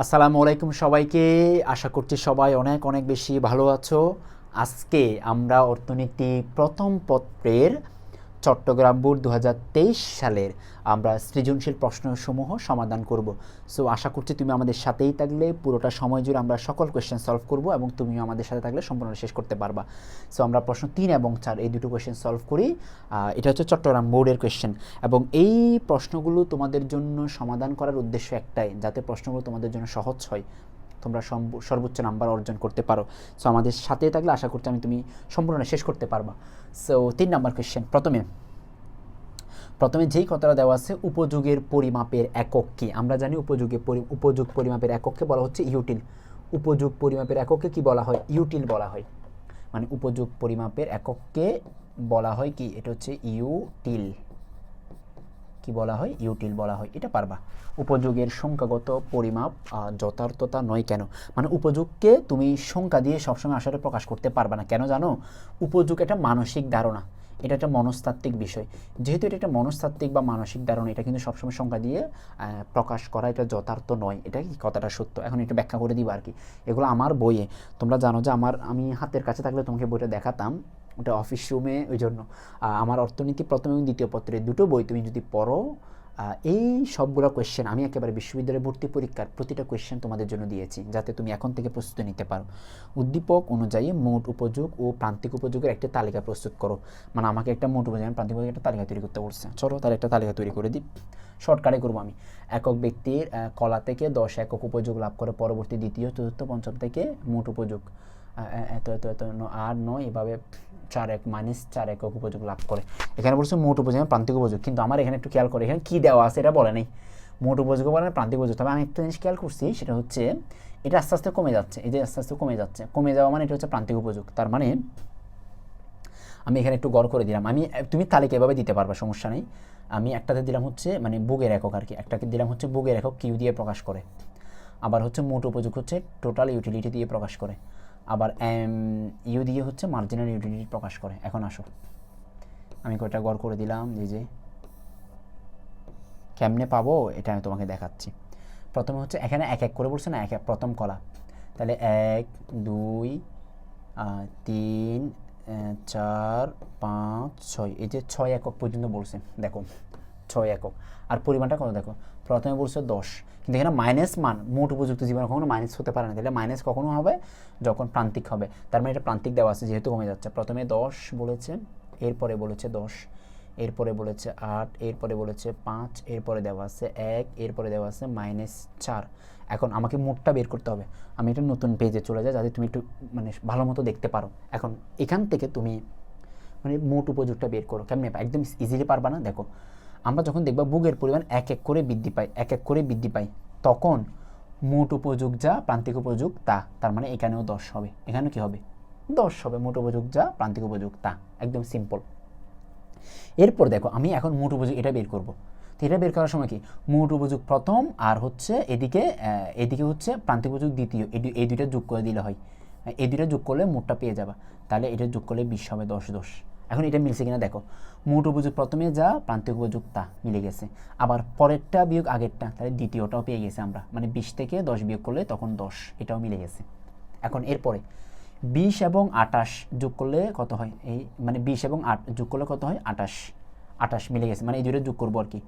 আসসালামু আলাইকুম সবাইকে। আশা করছি সবাই অনেক অনেক বেশি ভালো আছো। আজকে আমরা অর্থনীতি প্রথম পত্রের চট্টগ্রাম বোর্ড দু হাজার তেইশ সালের আমরা সৃজনশীল প্রশ্নসমূহ সমাধান করব। সো আশা করছি তুমি আমাদের সাথেই থাকলে। পুরোটা সময় জুড়ে আমরা সকল কোয়েশ্চেন সলভ করব এবং তুমিও আমাদের সাথে থাকলে সম্পূর্ণ শেষ করতে পারবা। সো আমরা প্রশ্ন তিন এবং চার এই দুটো কোয়েশ্চেন সলভ করি। এটা হচ্ছে চট্টগ্রাম বোর্ডের কোয়েশ্চেন এবং এই প্রশ্নগুলো তোমাদের জন্য সমাধান করার উদ্দেশ্য একটাই, যাতে প্রশ্নগুলো তোমাদের জন্য সহজ হয়। তোমরা সর্বোচ্চ নাম্বার অর্জন করতে পারো। সো আমাদের সাথে থাকলে আশা করছি আমি তুমি সম্পূর্ণ শেষ করতে পারবা। সো তিন নাম্বার কোয়েশ্চেন প্রথমে প্রথমে যেই কথাটা দেওয়া আছে, উপযোগের পরিমাপের একক আমরা জানি উপযোগের পরি- উপযোগ পরিমাপের একককে বলা হচ্ছে ইউটিল উপযোগ পরিমাপের একককে কি বলা হয়? ইউটিল বলা হয়। মানে উপযোগ পরিমাপের একককে বলা হয় কি? এটা হচ্ছে ইউটিল কি বলা হয়? ইউটিল বলা হয়। এটা পারবা। উপযোগের সংখ্যাগত পরিমাপ যথার্থতা নয় কেন? মানে উপযোগকে তুমি সংখ্যা দিয়ে সবসময় আসলে প্রকাশ করতে পারবে না। কেন জানো? উপযোগ একটা মানসিক ধারণা। এটা একটা মনস্তাত্ত্বিক বিষয়। যেহেতু এটা একটা মনস্তাত্ত্বিক বা মানসিক ধারণা, এটা কিন্তু সবসময় সংখ্যা দিয়ে প্রকাশ করা এটা যথার্থ নয়। এটা কি কথাটা সত্য? এখন একটু ব্যাখ্যা করে দিব আর কি। এগুলো আমার বইয়ে। তোমরা জানো যে আমার, আমি হাতের কাছে থাকলে তোমাকে বইটা দেখাতাম। ওটা অফিস রুমে ওই জন্য। আমার অর্থনীতি প্রথম এবং দ্বিতীয় পত্রে দুটো বই তুমি যদি পড়ো এই সবগুলো কোয়েশ্চেন আমি একেবারে বিশ্ববিদ্যালয়ে ভর্তি পরীক্ষার প্রতিটা কোয়েশ্চেন তোমাদের জন্য দিয়েছি, যাতে তুমি এখন থেকে প্রস্তুতি নিতে পারো। উদ্দীপক অনুযায়ী মোট উপযোগ ও প্রান্তিক উপযোগের একটা তালিকা প্রস্তুত করো। মানে আমাকে একটা মোট উপযোগ প্রান্তিক উপযোগের একটা তালিকা তৈরি করতে বলছে। চলো তাহলে একটা তালিকা তৈরি করে দিই। শর্টকাটে করব আমি। একক ব্যক্তির কলা থেকে দশ একক উপযোগ লাভ করে পরবর্তী দ্বিতীয়, চতুর্থ, পঞ্চম থেকে মোট উপযোগ। এত এত এত আট, নয়, এভাবে চার এক মাইনাস চার একক উপযোগ লাভ করে। এখানে বলছে মোট উপযোগ এবং প্রান্তিক উপযোগ। কিন্তু আমার এখানে একটু খেয়াল করে এখানে কী দেওয়া আছে এটা বলে নেই। মোট উপযোগ বলে প্রান্তিক উপযোগ। তবে আমি একটা জিনিস খেয়াল করছি, সেটা হচ্ছে এটা আস্তে আস্তে কমে যাচ্ছে, এই যে আস্তে আস্তে কমে যাচ্ছে। কমে যাওয়া মানে এটা হচ্ছে প্রান্তিক উপযোগ। তার মানে আমি এখানে একটু গড় করে দিলাম। আমি, তুমি তালিকা এভাবে দিতে পারবে, সমস্যা নেই। আমি একটাতে দিলাম হচ্ছে মানে বুগের একক আর কি। একটাকে দিলাম হচ্ছে বুগের একক, কিউ দিয়ে প্রকাশ করে। আবার হচ্ছে মোট উপযোগ হচ্ছে টোটাল ইউটিলিটি দিয়ে প্রকাশ করে। আবার এম, ইউ দিয়ে হচ্ছে মার্জিনাল ইউটিলিটি প্রকাশ করে। এখন আসো। আমি কয়টা গড় করে দিলাম? এই যে, কেমনে পাবো? এটা আমি তোমাকে দেখাচ্ছি। প্রথমে হচ্ছে এখানে এক এক করে বলছে না, এক এক, প্রথম কলা। তাহলে এক, দুই তিন চার, পাঁচ, ছয়। এই যে ছয় একক পর্যন্ত বলছে, দেখো, ছয় একক। আর পরিমাণটা কত দেখো? প্রথমে বলছে দশ। কিন্তু এখানে মাইনাস মান মোট উপযুক্ত জীবন কখনো মাইনাস হতে পারে না। তাহলে মাইনাস কখনো হবে? যখন প্রান্তিক হবে। তার মানে এটা প্রান্তিক দেওয়া আছে, যেহেতু কমে যাচ্ছে। প্রথমে দশ বলেছে, এরপরে বলেছে দশ, এরপরে বলেছে আট, এরপরে বলেছে পাঁচ, এরপরে দেওয়া আছে এক, এরপরে দেওয়া আছে মাইনাস চার। এখন আমাকে মোটটা বের করতে হবে। আমি একটা নতুন পেজে চলে যাই, যাতে তুমি একটু মানে ভালো মতো দেখতে পারো। এখন এখান থেকে তুমি মানে মোট উপযোগটা বের করো। কেমনি? একদম ইজিলি পারবা না? দেখো আমরা যখন দেখবা বুকের পরিমাণ এক এক করে বৃদ্ধি পায়, এক এক করে বৃদ্ধি পায়, তখন মোট উপযোগ যা, প্রান্তিক উপযোগ তা। তার মানে এখানেও দশ হবে। এখানে কি হবে? দশ হবে। মোট উপযোগ যা, প্রান্তিক উপযোগ তা। একদম সিম্পল এরপর দেখো, আমি এখন মোট উপযোগ এটা বের করব। তো এটা বের করার সময় কি? মোট উপযোগ প্রথম আর হচ্ছে এদিকে এদিকে হচ্ছে প্রান্তিক উপযোগ দ্বিতীয়। এই দুইটা যোগ করে দিলে হয়। এই দুইটা যোগ করলে মোটটা পেয়ে যাবা। তাহলে এটা যোগ করলে বিশ হবে, দশ দশ। এখন এটা মিলছে কিনা দেখো। মোট উপযোগ প্রথমে যা, প্রান্তিক উপযোগ তা মিলে গেছে। আবার পরেরটা বিয়োগ আগেরটা, তাহলে দ্বিতীয়টাও পেয়ে গেছে আমরা। মানে বিশ থেকে দশ বিয়োগ করলে তখন দশ, এটাও মিলে গেছে। এখন এরপরে, বিশ এবং আটাশ যোগ করলে কত হয়? এই মানে বিশ এবং আট যোগ করলে কত হয়? আটাশ আটাশ মিলে গেছে মানে এই দুটো যোগ করব আর কি।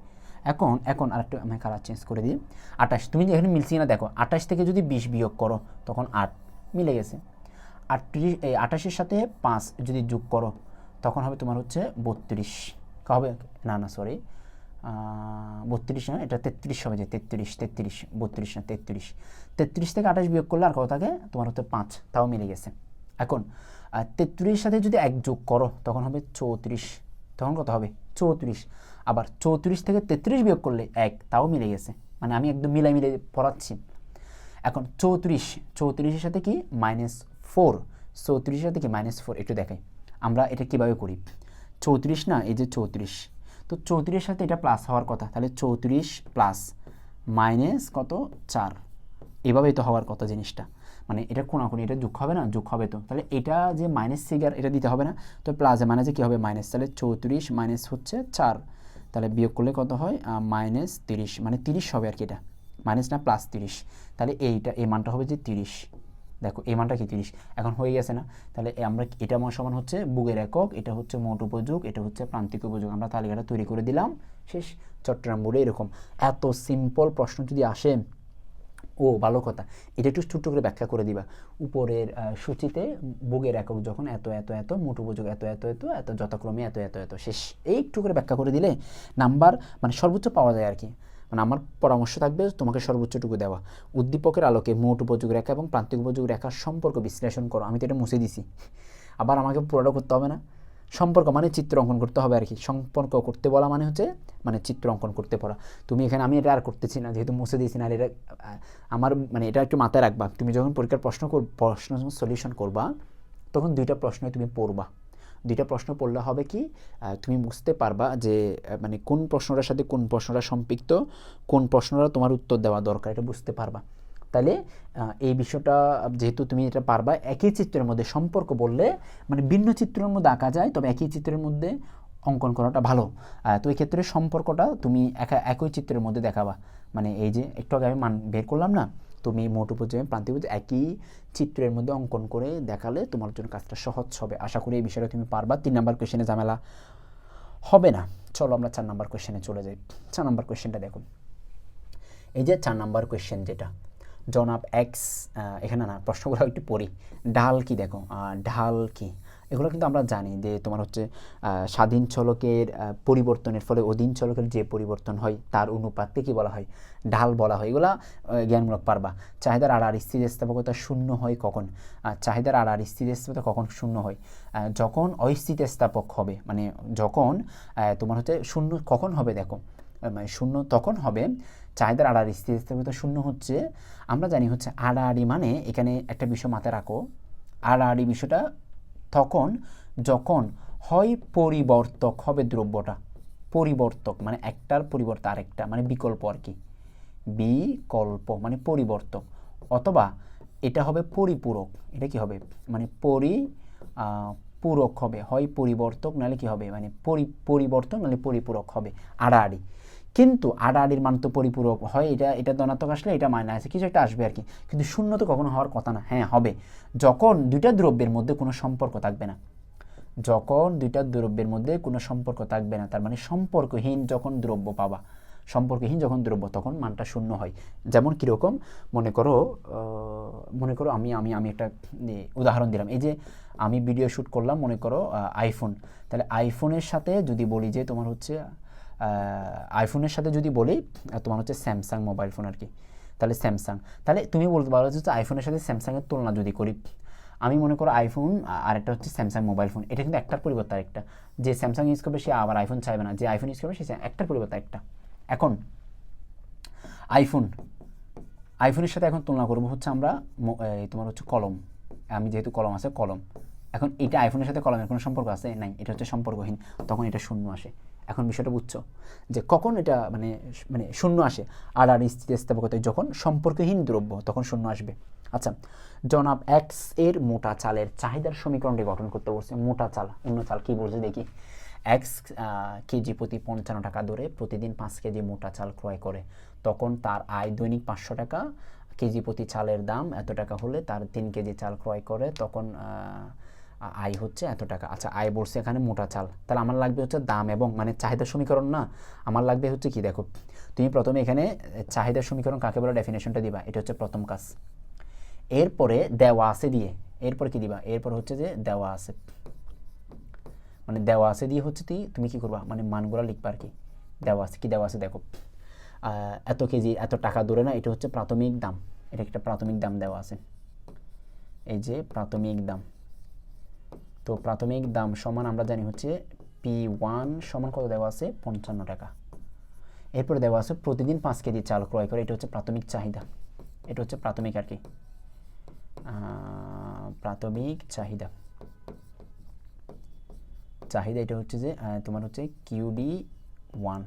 এখন এখন আরেকটু আমি কালার চেঞ্জ করে দিই। আটাশ তুমি এখানে মিলছি না দেখো আটাশ থেকে যদি বিশ বিয়োগ করো, তখন আট মিলে গেছে। আটত্রিশ, এই আটাশের সাথে পাঁচ যদি যোগ করো তখন হবে তোমার হচ্ছে বত্রিশ। হবে? না না সরি বত্রিশ না এটা তেত্রিশ হবে যে তেত্রিশ তেত্রিশ, বত্রিশ না তেত্রিশ। তেত্রিশ থেকে আঠাশ বিয়োগ করলে আর কত থাকে? তোমার হচ্ছে পাঁচ, তাও মিলে গেছে। এখন তেত্রিশের সাথে যদি এক যোগ করো, তখন হবে চৌত্রিশ। তখন কত হবে? চৌত্রিশ। আবার চৌত্রিশ থেকে তেত্রিশ বিয়োগ করলে এক, তাও মিলে গেছে। মানে আমি একদম মিলাই মিলে পড়াচ্ছি। এখন চৌত্রিশ, চৌত্রিশের সাথে কি? মাইনাস ফোর চৌত্রিশের সাথে কি? মাইনাস ফোর একটু দেখাই। আমরা এটা কীভাবে করি? চৌত্রিশ না, এই যে চৌত্রিশ। তো চৌত্রিশের সাথে এটা প্লাস হওয়ার কথা, তাহলে চৌত্রিশ প্লাস মাইনাস কত? চার। এভাবেই তো হওয়ার কথা জিনিসটা। মানে এটা কোনাকুনি, এটা যোগ হবে না? যোগ হবে তো। তাহলে এটা যে মাইনাস ফিগার এটা দিতে হবে না? তো প্লাসে মাইনাসে কী হবে? মাইনাস তাহলে চৌত্রিশ মাইনাস হচ্ছে চার। তাহলে বিয়োগ করলে কত হয়? মাইনাস তিরিশ। মানে তিরিশ হবে আর কি এটা। মাইনাস না প্লাস তিরিশ। তাহলে এইটা, এই মানটা হবে যে তিরিশ। দেখো এই মানটা কি তিরিশ? এখন হয়ে গেছে না? তাহলে আমরা এটা আমার সমান হচ্ছে বুগের একক, এটা হচ্ছে মোট উপযোগ, এটা হচ্ছে প্রান্তিক উপযোগ। আমরা তালিকাটা তৈরি করে দিলাম। শেষ। চট্টগ্রাম বোর্ডে এরকম। এত সিম্পল প্রশ্ন যদি আসে, ও ভালো কথা। এটা একটু ছোট্ট করে ব্যাখ্যা করে দিবা। উপরের সূচিতে বুগের একক যখন এত এত এত, মোট উপযোগ এত এত এত এত, যথাক্রমে এত এত এত। শেষ। এই একটু করে ব্যাখ্যা করে দিলে নাম্বার মানে সর্বোচ্চ পাওয়া যায় আর কি। মানে আমার পরামর্শ থাকবে তোমাকে সর্বোচ্চটুকু দেওয়া। উদ্দীপকের আলোকে মোট উপযোগ রেখা এবং প্রান্তিক উপযোগ রেখার সম্পর্ক বিশ্লেষণ করো। আমি তো এটা মুছে দিছি। আবার আমাকে পুরোটা করতে হবে না? সম্পর্ক মানে চিত্র অঙ্কন করতে হবে আর কি সম্পর্ক করতে বলা মানে হচ্ছে মানে চিত্র অঙ্কন করতে পড়া। তুমি এখানে আমি এটা আর করতেছি না, যেহেতু মুছে দিয়েছি না এটা আমার মানে এটা একটু মাথায় রাখবা। তুমি যখন পরীক্ষার প্রশ্ন কর, প্রশ্ন সলিউশন করবা, তখন দুইটা প্রশ্নই তুমি পড়বা। দুইটা প্রশ্ন পড়লে হবে কি তুমি বুঝতে পারবা যে মানে কোন প্রশ্নটার সাথে কোন প্রশ্নটা সম্পৃক্ত, কোন প্রশ্নটা তোমার উত্তর দেওয়া দরকার এটা বুঝতে পারবা। তাহলে এই বিষয়টা যেহেতু তুমি এটা পারবা, একই চিত্রের মধ্যে সম্পর্ক বললে মানে ভিন্ন চিত্রের মধ্যে আঁকা যায়, তবে একই চিত্রের মধ্যে অঙ্কন করাটা ভালো। তো এই ক্ষেত্রে সম্পর্কটা তুমি একা, একই চিত্রের মধ্যে দেখাবা। মানে এই যে একটু আগে আমি মান বের করলাম না তুমি মোট উপযোগে প্রান্তিক উপযোগে একই চিত্রের মধ্যে অঙ্কন করে দেখালে তোমার জন্য কাজটা সহজ হবে। আশা করি এই বিষয়টা তুমি পারবা। তিন নাম্বার কোয়েশ্চেনে ঝামেলা হবে না। চলো আমরা চার নাম্বার কোয়েশ্চেনে চলে যাই। চার নাম্বার কোয়েশ্চেনটা দেখুন এই যে চার নাম্বার কোয়েশ্চেন যেটা, জনাব এক্স এখানে না প্রশ্নগুলো একটু পড়ি। ঢাল কি দেখো? ঢাল কি? এগুলো কিন্তু আমরা জানি যে তোমার হচ্ছে স্বাধীন চলকের পরিবর্তনের ফলে অধীন চলকের যে পরিবর্তন হয় তার অনুপাতকে কি বলা হয়? ঢাল বলা হয়। এগুলা জ্ঞানমূলক পারবা। চাহিদার আর আর স্থিতিস্থাপকতা শূন্য হয় কখন? চাহিদার আর আর স্থিতিস্থাপকতা কখন শূন্য হয়? যখন অস্থিতিস্থাপক হবে মানে যখন তোমার হচ্ছে শূন্য কখন হবে দেখো? মানে শূন্য তখন হবে, চাহিদার আড়াআড়ি স্থিতিস্থাপকতা শূন্য হচ্ছে, আমরা জানি হচ্ছে আড়াআড়ি মানে এখানে একটা বিষয় মাথায় রাখো। আড়াআড়ি বিষয়টা তখন যখন হয় পরিবর্তক হবে দ্রব্যটা। পরিবর্তক মানে একটার পরিবর্তে আরেকটা মানে বিকল্প আর কি। বিকল্প মানে পরিবর্তক। অথবা এটা হবে পরিপূরক। এটা কি হবে? মানে পরি পূরক হবে। হয় পরিবর্তক নাহলে কি হবে? মানে পরি পরিবর্তন নাহলে পরিপূরক হবে। আড়াআড়ি। কিন্তু আড়াআড়ির মান তো পরিপূরক হয়, এটা এটা ধনাত্মক আসলে এটা মাইনাস কিছু একটা আসবে আর কি। কিন্তু শূন্য তো কখনো হওয়ার কথা না। হ্যাঁ হবে। যখন দুইটা দ্রব্যের মধ্যে কোনো সম্পর্ক থাকবে না, যখন দুইটা দ্রব্যের মধ্যে কোনো সম্পর্ক থাকবে না, তার মানে সম্পর্কহীন যখন দ্রব্য পাবা, সম্পর্কহীন যখন দ্রব্য, তখন মানটা শূন্য হয়। যেমন কীরকম? মনে করো মনে করো আমি আমি আমি একটা উদাহরণ দিলাম। এই যে আমি ভিডিও শ্যুট করলাম, মনে করো আইফোন তাহলে আইফোনের সাথে যদি বলি যে তোমার হচ্ছে আইফোনের সাথে যদি বলি তোমার হচ্ছে স্যামসাং মোবাইল ফোন আর কি। তাহলে স্যামসাং তাহলে তুমি বলতে পারো যে আইফোনের সাথে স্যামসাংয়ের তুলনা যদি করি, আমি মনে করো আইফোন আর একটা হচ্ছে স্যামসাং মোবাইল ফোন এটা কিন্তু একটার পরিবর্তে আরেকটা। যে স্যামসাং ইউজ করবে, সে আবার আইফোন চাইবে না। যে আইফোন ইউজ করবে, সে একটার পরিবর্তে একটা এখন আইফোন আইফোনের সাথে এখন তুলনা করব হচ্ছে আমরা তোমার হচ্ছে কলম। আমি যেহেতু কলম আছে, কলম। এখন এটা আইফোনের সাথে কলমের কোনো সম্পর্ক আছে? নাই, এটা হচ্ছে সম্পর্কহীন। তখন এটা শূন্য আসে। এখন বিষয়টা বুঝছ, যে কখন এটা মানে মানে শূন্য আসে। আর আর স্থিতিস্থাপকতায় যখন সম্পর্কহীন দ্রব্য, তখন শূন্য আসবে। আচ্ছা জনাব এক্সের মোটা চালের চাহিদার সমীকরণটি গঠন করতে বলছে। মোটা চাল, অন্য চাল কি বলছে দেখি। এক্স কেজি প্রতি পঞ্চান্ন টাকা দরে প্রতিদিন পাঁচ কেজি মোটা চাল ক্রয় করে। তখন তার আয় দৈনিক পাঁচশো টাকা। কেজি প্রতি চালের দাম এত টাকা হলে তার তিন কেজি চাল ক্রয় করে। তখন আয় হচ্ছে এত টাকা। আচ্ছা আয় বলছে এখানে মোটা চাল। তাহলে আমার লাগবে হচ্ছে দাম এবং মানে চাহিদা সমীকরণ না? আমার লাগবে হচ্ছে কি দেখো তুমি প্রথমে এখানে আহ, চাহিদার সমীকরণ কাকে বলে ডেফিনেশনটা দিবা? এটা হচ্ছে প্রথম কাজ। এরপরে দেওয়া আছে দিয়ে এরপর কি দিবা? এরপর হচ্ছে যে দেওয়া আছে। মানে দেওয়া আছে দিয়ে হচ্ছে তুই তুমি কি করবা? মানে মানগুলো লিখবা আর কি। দেওয়া আছে কি দেওয়া আছে দেখো। এত কেজি এত টাকা ধরে না এটা হচ্ছে প্রাথমিক দাম। এটা একটা প্রাথমিক দাম দেওয়া আছে। এই যে প্রাথমিক দাম। তো প্রাথমিক দাম সমান আমরা জানি হচ্ছে পি ওয়ান সমান কত দেওয়া আছে? পঞ্চান্ন টাকা। এরপরে দেওয়া আছে প্রতিদিন পাঁচ কেজি চাল ক্রয় করে, এটা হচ্ছে প্রাথমিক চাহিদা। এটা হচ্ছে প্রাথমিক আর কি। প্রাথমিক চাহিদা। চাহিদা এটা হচ্ছে যে তোমার হচ্ছে কিউডি ওয়ান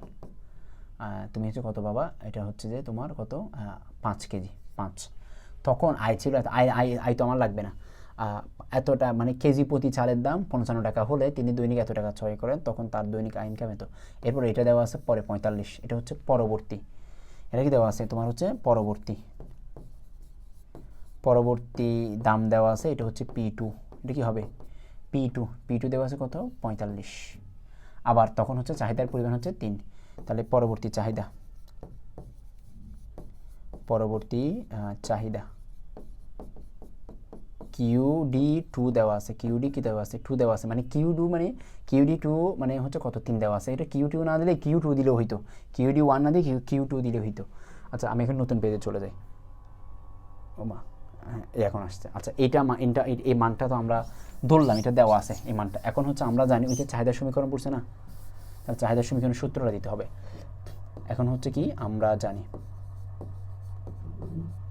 তুমি হচ্ছে কত বাবা এটা হচ্ছে যে তোমার কত? পাঁচ কেজি, পাঁচ। তখন আয় ছিল, আয় আয় আয় তো আমার লাগবে না। এতটা মানে কেজি প্রতি চালের দাম পঞ্চান্ন টাকা হলে তিনি দৈনিক এত টাকা ছয় করেন, তখন তার দৈনিক আয় ইনকাম এত এরপর এটা দেওয়া আছে পরে পঁয়তাল্লিশ, এটা হচ্ছে পরবর্তী। এটা কি দেওয়া আছে? তোমার হচ্ছে পরবর্তী। পরবর্তী দাম দেওয়া আছে, এটা হচ্ছে পি টু। এটা কি হবে? P two. পি টু দেওয়া আছে কত? পঁয়তাল্লিশ। আবার তখন হচ্ছে চাহিদার পরিমাণ হচ্ছে তিন। তাহলে পরবর্তী চাহিদা। পরবর্তী চাহিদা। কিউডি টু দেওয়া আছে কিউডি কি দেওয়া আছে? টু দেওয়া আছে। মানে কিউ টু মানে কিউডি টু মানে হচ্ছে কত? তিন দেওয়া আছে। এটা কিউ টু না দিলে কিউ টু দিলেও হইতো। কিউডি ওয়ান না দিয়ে কিউ কিউ টু দিলে হইতো। আচ্ছা আমি এখন নতুন পেজে চলে যাই। ও মা হ্যাঁ, এখন আসছে। আচ্ছা এইটা মা- এটা এই- মানটা তো আমরা ধরলাম এটা দেওয়া আছে এই মানটা। এখন হচ্ছে আমরা জানি ওই যে চাহিদা সমীকরণ পড়ছে না? তাহলে চাহিদা সমীকরণ সূত্রটা দিতে হবে। এখন হচ্ছে কি আমরা জানি।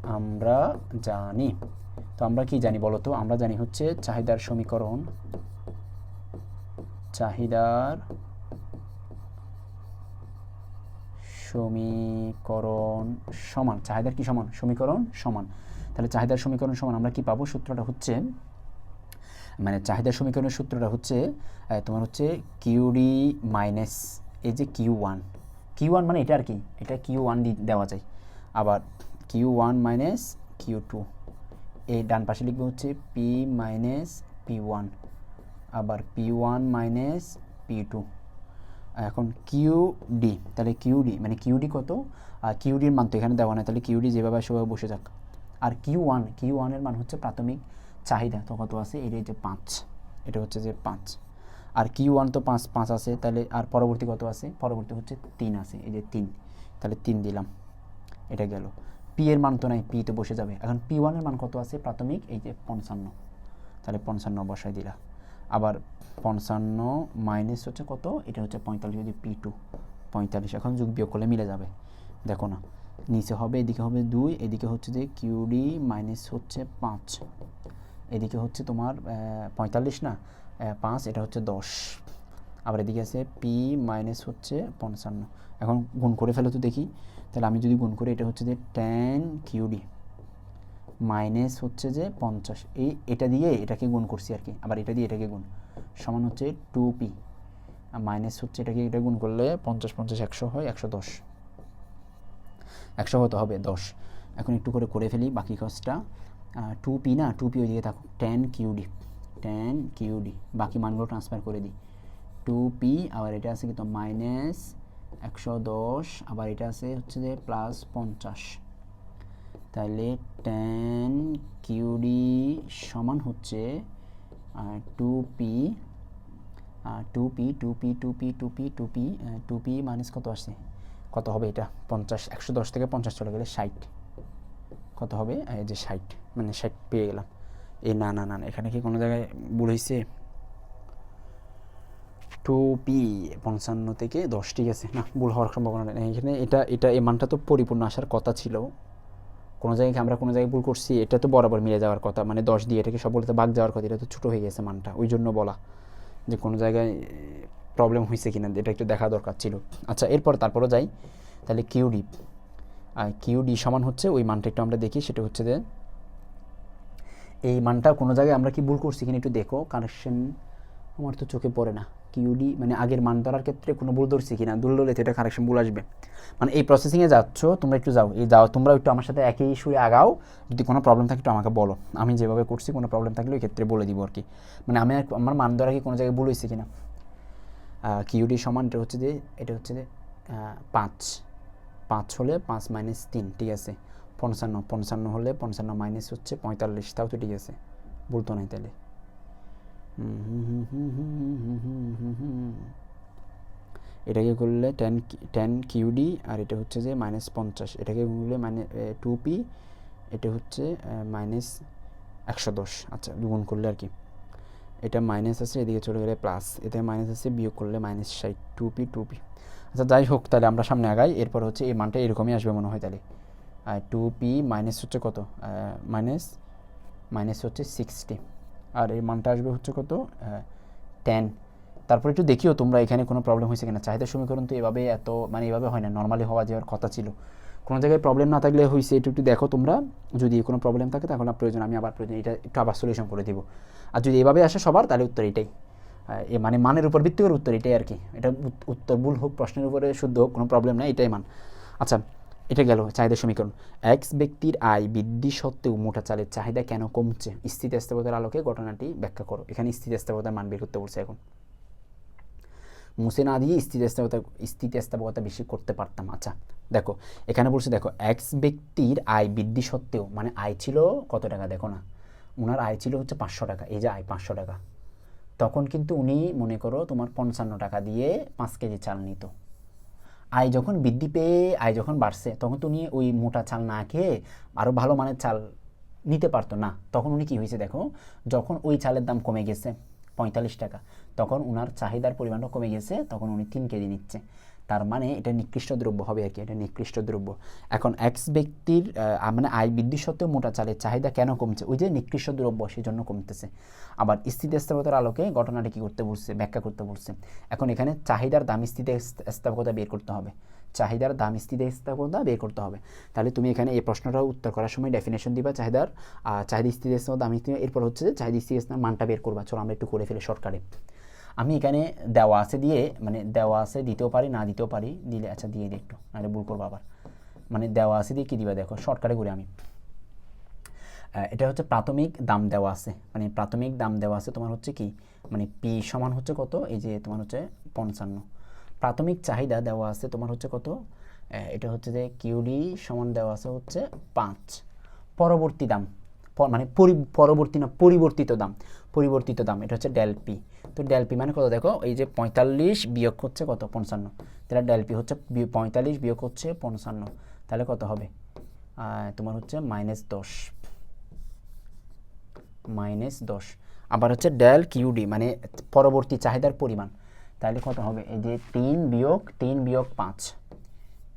আমরা জানি। তো আমরা কি জানি বলো তো? আমরা জানি হচ্ছে চাহিদার সমীকরণ। চাহিদার সমীকরণ সমান। চাহিদার কি সমান? সমীকরণ সমান। তাহলে চাহিদার সমীকরণ সমান আমরা কি পাবো? সূত্রটা হচ্ছে মানে চাহিদার সমীকরণের সূত্রটা হচ্ছে তোমার হচ্ছে কিউডি মাইনাস এই যে কিউ ওয়ান। কিউ ওয়ান মানে এটা আর কি? এটা কিউ ওয়ান দেওয়া যায়। আবার Q one minus Q two. এই ডান পাশে লিখবে হচ্ছে পি মাইনাস পি ওয়ান আবার P one minus P two এখন কিউডি তাহলে কিউডি মানে কিউডি কত? আর কিউডির মান তো এখানে দেওয়া নাই, তাহলে কিউডি যেভাবে সেভাবে বসে যাক আর কিউ ওয়ান কিউ ওয়ানের মান হচ্ছে প্রাথমিক চাহিদা, তো কত আছে? এটা হচ্ছে পাঁচ, এটা হচ্ছে যে পাঁচ। আর কিউ ওয়ান তো পাঁচ পাঁচ আছে, তাহলে আর পরবর্তী কত আছে? পরবর্তী হচ্ছে তিন আছে, এই যে তিন, তাহলে তিন দিলাম, এটা গেল। পি এর মান তো নাই পি তো বসে যাবে। এখন পি ওয়ানের মান কত আছে? প্রাথমিক, এই যে পঞ্চান্ন। তাহলে পঞ্চান্ন বসাই দিলা। আবার পঞ্চান্ন মাইনাস হচ্ছে কত? এটা হচ্ছে পঁয়তাল্লিশ যদি পি টু পঁয়তাল্লিশ। এখন যোগ বিয়োগ করলে মিলে যাবে। দেখো না, নিচে হবে, এদিকে হবে দুই, এদিকে হচ্ছে যে কিউডি মাইনাস হচ্ছে পাঁচ। এদিকে হচ্ছে তোমার পঁয়তাল্লিশ না? পাঁচ, এটা হচ্ছে দশ। আবার এদিকে আছে পি মাইনাস হচ্ছে পঞ্চান্ন। এখন গুণ করে ফেলো তো দেখি। তাহলে আমি যদি গুণ করি, এটা হচ্ছে যে টেন কিউডি মাইনাস হচ্ছে যে পঞ্চাশ। এই এটা দিয়ে এটাকে গুণ করছি আর কি, আবার এটা দিয়ে এটাকে গুণ। সমান হচ্ছে টু পি মাইনাস হচ্ছে এটাকে, এটা গুণ করলে পঞ্চাশ পঞ্চাশ, একশো হয়, একশো দশ। একশো হতে হবে, দশ। এখন একটু করে করে ফেলি বাকি কাজটা। টু পি না টু পি ওই দিকে থাকুক টেন কিউডি টেন কিউডি বাকি মানগুলো ট্রান্সফার করে দিই। টু পি আবার এটা আছে কিন্তু মাইনাস একশো দশ আবার এটা আছে হচ্ছে যে প্লাস পঞ্চাশ। তাহলে টেন কিউডি সমান হচ্ছে two P two P two P two P two P two P two P minus কত আসছে? কত হবে এটা? পঞ্চাশ একশো দশ থেকে পঞ্চাশ চলে গেলে ষাট। কত হবে? যে ষাট মানে ষাট পেয়ে গেলাম। এই না না না না, এখানে কি কোনো জায়গায় ভুল হয়েছে টু পি পঞ্চান্ন থেকে দশ, ঠিক আছে? না, ভুল হওয়ার সম্ভাবনা নেই। এখানে এটা এটা, এই মানটা তো পরিপূর্ণ আসার কথা ছিল। কোনো জায়গায় আমরা কোনো জায়গায় ভুল করছি? এটা তো বরাবর মিলে যাওয়ার কথা। মানে দশ দিয়ে এটাকে সব বলতে বাগ যাওয়ার কথা, এটা তো ছোটো হয়ে গেছে মানটা। ওই জন্য বলা যে কোনো জায়গায় প্রবলেম হয়েছে কিনা, এটা একটু দেখা দরকার ছিল। আচ্ছা এরপর তারপরও যাই। তাহলে কিউডি আর কিউডি সমান হচ্ছে ওই মানটা একটু আমরা দেখি, সেটা হচ্ছে যে এই মানটা কোনো জায়গায় আমরা কি ভুল করছি কিনা একটু দেখো। কারেকশন আমার তো চোখে পড়ে না। কিউডি মানে আগের মান ধরার ক্ষেত্রে কোনো ভুল ধরছি কি না ধরলে তো এটা কারেকশন ভুল আসবে। মানে এই প্রসেসিংয়ে যাচ্ছ, তোমরা একটু যাও, এই যাও তোমরা একটু আমার সাথে একই সুরে আগাও, যদি কোনো প্রবলেম থাকে একটু আমাকে বলো। আমি যেভাবে করছি কোনো প্রবলেম থাকলে ওই ক্ষেত্রে বলে দিব আর কি মানে আমি আমার মান ধরা কি কোনো জায়গায় ভুল হয়েছে কিনা? কিউডি সমান এটা হচ্ছে যে, এটা হচ্ছে যে পাঁচ। পাঁচ হলে পাঁচ মাইনাস তিন, ঠিক আছে? পঞ্চান্ন পঞ্চান্ন হলে পঞ্চান্ন মাইনাস হচ্ছে পঁয়তাল্লিশ, তাও তো ঠিক আছে। বলতো নাই তাহলে এটাকে করলে টেন টেন কিউডি আর এটা হচ্ছে যে মাইনাস পঞ্চাশ। এটাকে করলে মানে টু পি এটা হচ্ছে মাইনাস একশো দশ। আচ্ছা গুণ করলে আর কি। এটা মাইনাস আছে, এদিকে চলে গেলে প্লাস এতে মাইনাস আছে, বিয়োগ করলে মাইনাস ষাট। টু পি টু পি আচ্ছা যাই হোক, তাহলে আমরা সামনে আগাই। এরপর হচ্ছে এই মানটা এরকমই আসবে মনে হয় তাহলে। টু পি মাইনাস হচ্ছে কত? মাইনাস মাইনাস হচ্ছে সিক্সটি আর এই মানটা আসবে হচ্ছে কত? টেন তারপর একটু দেখিও তোমরা এখানে কোনো প্রবলেম হয়েছে কিনা। চাহিদা সমীকরণ তো এভাবে এত মানে এভাবে হয় না। নর্মালি হওয়া যাওয়ার কথা ছিল। কোনো জায়গায় প্রবলেম না থাকলে হয়েছে একটু একটু দেখো তোমরা। যদি কোনো প্রবলেম থাকে তাহলে প্রয়োজন, আমি আবার প্রয়োজন, এটা একটু আবার সলিউশন করে দিব। আর যদি এভাবে আসে সবার, তাহলে উত্তর এটাই। এ মানে মানের উপর ভিত্তি করে উত্তর এটাই আর কি। এটা উত্তর ভুল হোক, প্রশ্নের উপরে শুদ্ধ হোক, কোনো প্রবলেম নেই, এটাই মান। আচ্ছা এটা গেল চাহিদা সমীকরণ। এক্স ব্যক্তির আয় বৃদ্ধি সত্ত্বেও মোটা চালের চাহিদা কেন কমছে? স্থিতিস্থাপকতার আলোকে ঘটনাটি ব্যাখ্যা করো। এখানে স্থিতিস্থাপকতার মান বের করতে বলছে এখন। মুছে না দিয়ে স্থিতিস্থাপকতা স্থিতিস্থাপকতা বেশি করতে পারতাম আচ্ছা। দেখো, এখানে বলছে, দেখো এক্স ব্যক্তির আয় বৃদ্ধি সত্ত্বেও মানে আয় ছিল কত টাকা? দেখো না। ওনার আয় ছিল হচ্ছে পাঁচশো টাকা, এই যে আয় পাঁচশো টাকা। তখন কিন্তু উনি মনে করো তোমার পঞ্চান্ন টাকা দিয়ে পাঁচ কেজি চাল নিত। আয় যখন বৃদ্ধি পেয়ে আয় যখন বাড়ছে, তখন তো উনি ওই মোটা চাল না খেয়ে আরও ভালো মানের চাল নিতে পারতো না। তখন উনি কী হয়েছে দেখো, যখন ওই চালের দাম কমে গেছে পঁয়তাল্লিশ টাকা, তখন ওনার চাহিদার পরিমাণটা কমে গেছে, তখন উনি তিন কেজি নিচ্ছে। তার মানে এটা নিকৃষ্ট দ্রব্য হবে আর কি, এটা নিকৃষ্ট দ্রব্য। এখন এক্স ব্যক্তির মানে আয় বৃদ্ধি সত্ত্বেও মোটা চালের চাহিদা কেন কমছে? ওই যে নিকৃষ্ট দ্রব্য সেই জন্য কমতেছে। আবার স্থিতি স্থিতিস্থাপকতার আলোকে ঘটনাটি কী করতে বলছে, ব্যাখ্যা করতে বলছে। এখন এখানে চাহিদার দাম স্থিতিস্থাপকতা বের করতে হবে। চাহিদার দাম স্থিতিস্থাপকতা বের করতে হবে। তাহলে তুমি এখানে এই প্রশ্নটা উত্তর করার সময় ডেফিনেশন দিবা চাহিদার চাহিদা স্থিতিস্থাপকতা দাম স্থিতি, এরপর হচ্ছে চাহিদা স্থিতিস্থাপক মানটা বের করবা। চলো আমরা একটু করে ফেলি শর্টকাটে আমি এখানে দেওয়া আছে দিয়ে মানে দেওয়া আছে দিতেও পারি, না দিতেও পারি, দিলে আচ্ছা দিয়ে দিই একটু, নাহলে ভুল করব আবার। মানে দেওয়া আছে দিয়ে কী দিবা দেখো শর্টকাটে করে আমি। এটা হচ্ছে প্রাথমিক দাম দেওয়া আছে। মানে প্রাথমিক দাম দেওয়া আছে তোমার হচ্ছে কি মানে পি সমান হচ্ছে কত? এই যে তোমার হচ্ছে পঞ্চান্ন। প্রাথমিক চাহিদা দেওয়া আছে তোমার হচ্ছে কত? এটা হচ্ছে যে কিউডি সমান দেওয়া আছে হচ্ছে পাঁচ। পরবর্তী দাম মানে পরি- পরবর্তী না, পরিবর্তিত দাম পরিবর্তিত দাম, এটা হচ্ছে ডেল পি তো ডেলপি মানে কত? দেখো, এই যে পঁয়তাল্লিশ বিয়োগ হচ্ছে কত? পঞ্চান্ন। তাহলে ডেলপি হচ্ছে পঁয়তাল্লিশ বিয়োগ হচ্ছে পঞ্চান্ন। তাহলে কত হবে? তোমার হচ্ছে মাইনাস দশ। মাইনাস দশ। আবার হচ্ছে ডেল কিউডি মানে পরবর্তী চাহিদার পরিমাণ। তাহলে কত হবে? এই যে তিন বিয়োগ তিন বিয়োগ পাঁচ।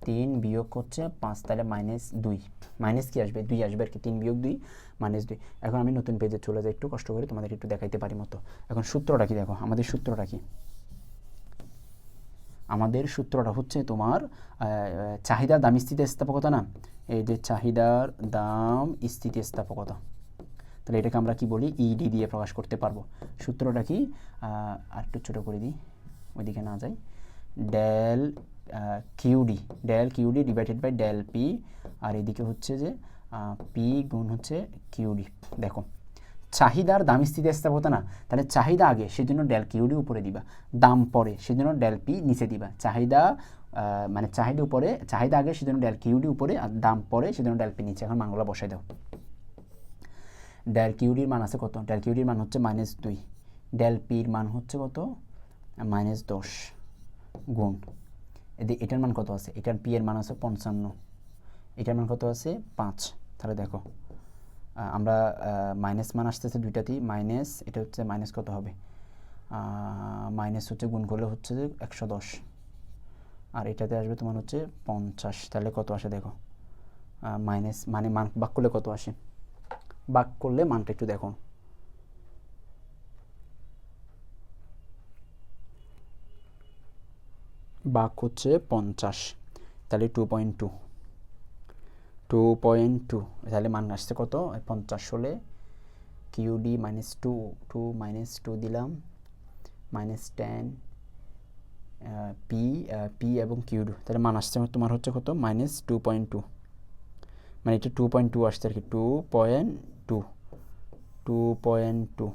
তিন বিয়োগ হচ্ছে পাঁচ তাহলে মাইনাস দুই। মাইনাস কি আসবে? দুই আসবে আর কি তিন বিয়োগ দুই মাইনাস দুই। এখন আমি নতুন পেজে চলে যাই একটু কষ্ট করে তোমাদের একটু দেখাইতে পারি মতো। এখন সূত্রটা কি দেখো? আমাদের সূত্রটা কি? আমাদের সূত্রটা হচ্ছে তোমার আহ, চাহিদার দাম স্থিতিস্থাপকতা না? এই যে চাহিদার দাম স্থিতিস্থাপকতা তাহলে এটাকে আমরা কি বলি? ইডি দিয়ে প্রকাশ করতে পারব। সূত্রটা কি? আর একটু ছোটো করে দিই ওইদিকে না যাই। Del QD del QD divided by del P আর এদিকে হচ্ছে যে পি গুণ হচ্ছে কিউডি দেখো, চাহিদার দাম স্থিতি আসতে স্থিতিস্থাপকতা না? তাহলে চাহিদা আগে, সেজন্য ডেল কিউডি উপরে দিবা। দাম পরে, সেজন্য ডেল পি নিচে দিবা। চাহিদা মানে চাহিদা উপরে, চাহিদা আগে, সেজন্য ডেল কিউডি উপরে, আর দাম পরে, সেজন্য ডেল পি নিচে। এখন মানগুলো বসাই দাও। ডেল কিউডির মান আছে কত? ডেল কিউডির মান হচ্ছে মাইনাস দুই। ডেল পির মান হচ্ছে কত? মাইনাস দশ গুণ। এদি এটার মান কত আছে? এটার পি এর মান আছে পঞ্চান্ন। এটার মান কত আছে? পাঁচ। তাহলে দেখো আমরা মাইনাস মান আসতেছে দুইটাতেই। মাইনাস এটা হচ্ছে মাইনাস কত হবে? মাইনাস হচ্ছে গুণ করলে হচ্ছে যে একশো দশ। আর এটাতে আসবে তোমার হচ্ছে পঞ্চাশ। তাহলে কত আসে দেখো? মাইনাস মানে মান বাক করলে কত আসে? বাক করলে মানটা একটু দেখো। বাক হচ্ছে পঞ্চাশ, তাহলে two point two two point two তাহলে মান আসছে কত? পঞ্চাশ হলে QD minus two two minus two দিলাম মাইনাস টেন পি পি এবং কিউডি তাহলে মান আসছে তোমার হচ্ছে কত? মাইনাস টু পয়েন্ট টু মানে এটা টু পয়েন্ট টু আসছে আর কি two point two two point two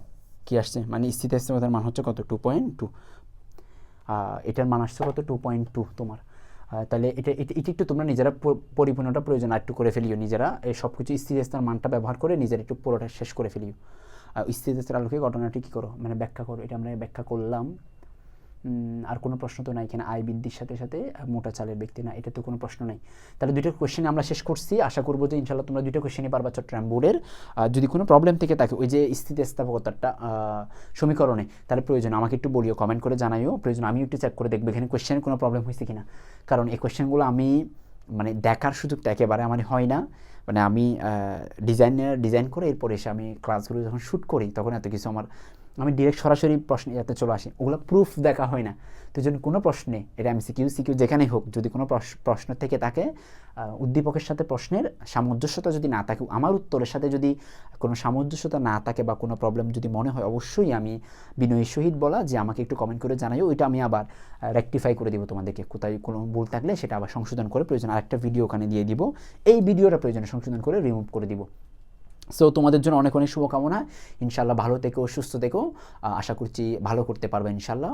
কী আসছে? মানে স্থিতিস্থাপকতার মান হচ্ছে কত? টু পয়েন্ট টু এটার মান আসছে কত? টু পয়েন্ট টু তোমার। তাহলে এটা এটা একটু তোমরা নিজেরা পরিপূর্ণটা প্রয়োজন, আর একটু করে ফেলিও নিজেরা। এই সব কিছু স্থিতিস্থার মানটা ব্যবহার করে নিজেরা একটু পুরোটা শেষ করে ফেলিও। স্থিতিস্থার আলোকে ঘটনাটি কী করো? মানে ব্যাখ্যা করো। এটা আমরা ব্যাখ্যা করলাম। আর কোনো প্রশ্ন তো নাই এখানে আয় বৃদ্ধির সাথে সাথে মোটা চালের ব্যক্তি না, এটা তো কোনো প্রশ্ন নাই। তাহলে দুইটা কোশ্চেন আমরা শেষ করছি। আশা করব যে ইনশাল্লাহ তোমরা দুইটা কোশ্চেনই পারবা চট্টগ্রাম বোর্ডের। যদি কোনো প্রবলেম থেকে থাকে, ওই যে স্থিতিস্থাপকতাটা সমীকরণে, তাহলে প্রয়োজন। আমাকে একটু বলিও কমেন্ট করে জানাইও। প্রয়োজন, আমি একটু চেক করে দেখব এখানে কোশ্চেন কোনো প্রবলেম হয়েছে কিনা। কারণ এই কোশ্চেনগুলো আমি মানে দেখার সুযোগটা একেবারে আমার হয় না। মানে আমি ডিজাইনের ডিজাইন করে এরপরে এসে আমি ক্লাসগুলো যখন শ্যুট করি, তখন এত কিছু আমার আমি ডিরেক্ট সরাসরি প্রশ্নে যাতে চলে আসি। ওগুলো প্রুফ দেখা হয় না। তো যদি কোনো প্রশ্নে এটা আমি সিকিউ সিকিউ যেখানেই হোক যদি কোনো প্রশ- প্রশ্ন থেকে আহ, উদ্দীপকের সাথে প্রশ্নের সামঞ্জস্যতা যদি না থাকে আমার উত্তরের সাথে যদি কোনো সামঞ্জস্যতা না থাকে বা কোনো প্রবলেম যদি মনে হয় অবশ্যই আমি বিনয়ী সহিত বলা যে আমাকে একটু কমেন্ট করে জানাইও। ওইটা আমি আবার রেকটিফাই করে দিব তোমাদেরকে। কোথায় কোনো ভুল থাকলে সেটা আবার সংশোধন করে প্রয়োজন। আরেকটা ভিডিও ওখানে দিয়ে দিব। এই ভিডিওটা প্রয়োজনে সংশোধন করে রিমুভ করে দিব। সো তোমাদের জন্য অনেক অনেক শুভকামনা। ইনশাল্লাহ ভালো থেকো, সুস্থ থেকো। আশা করছি ভালো করতে পারবে ইনশাল্লাহ